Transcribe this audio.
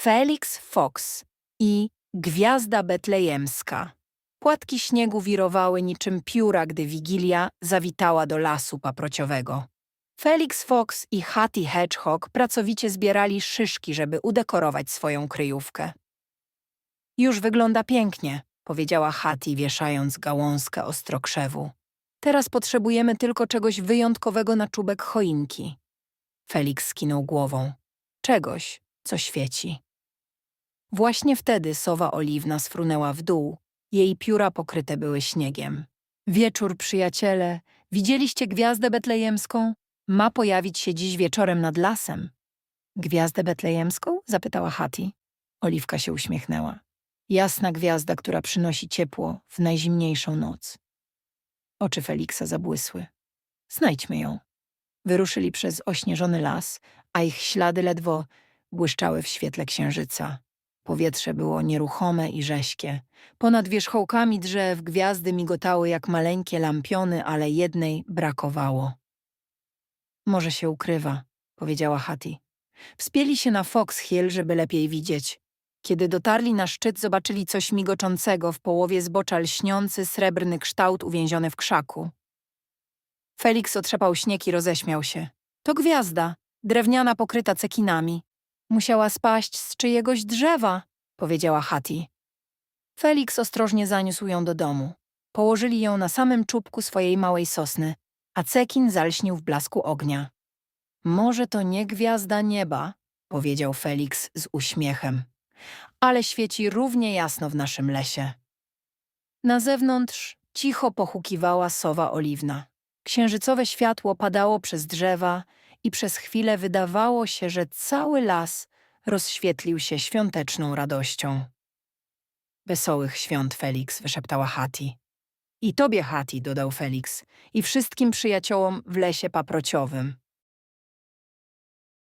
Felix Fox i Gwiazda Betlejemska. Płatki śniegu wirowały niczym pióra, gdy Wigilia zawitała do lasu paprociowego. Felix Fox i Hattie Hedgehog pracowicie zbierali szyszki, żeby udekorować swoją kryjówkę. Już wygląda pięknie, powiedziała Hattie, wieszając gałązkę ostrokrzewu. Teraz potrzebujemy tylko czegoś wyjątkowego na czubek choinki. Felix skinął głową. Czegoś, co świeci. Właśnie wtedy sowa oliwna sfrunęła w dół. Jej pióra pokryte były śniegiem. Wieczór, przyjaciele. Widzieliście gwiazdę betlejemską? Ma pojawić się dziś wieczorem nad lasem. Gwiazdę betlejemską? zapytała Hattie. Oliwka się uśmiechnęła. Jasna gwiazda, która przynosi ciepło w najzimniejszą noc. Oczy Feliksa zabłysły. Znajdźmy ją. Wyruszyli przez ośnieżony las, a ich ślady ledwo błyszczały w świetle księżyca. Powietrze było nieruchome i rześkie. Ponad wierzchołkami drzew gwiazdy migotały jak maleńkie lampiony, ale jednej brakowało. Może się ukrywa, powiedziała Hattie. Wspięli się na Fox Hill, żeby lepiej widzieć. Kiedy dotarli na szczyt, zobaczyli coś migoczącego w połowie zbocza lśniący, srebrny kształt uwięziony w krzaku. Felix otrzepał śnieg i roześmiał się. To gwiazda, drewniana pokryta cekinami. Musiała spaść z czyjegoś drzewa, powiedziała Hattie. Felix ostrożnie zaniósł ją do domu. Położyli ją na samym czubku swojej małej sosny, a cekin zalśnił w blasku ognia. Może to nie gwiazda nieba, powiedział Felix z uśmiechem, ale świeci równie jasno w naszym lesie. Na zewnątrz cicho pochukiwała sowa oliwna. Księżycowe światło padało przez drzewa i przez chwilę wydawało się, że cały las rozświetlił się świąteczną radością. Wesołych świąt, Felix, wyszeptała Hattie. I tobie, Hattie, dodał Felix, i wszystkim przyjaciołom w lesie paprociowym.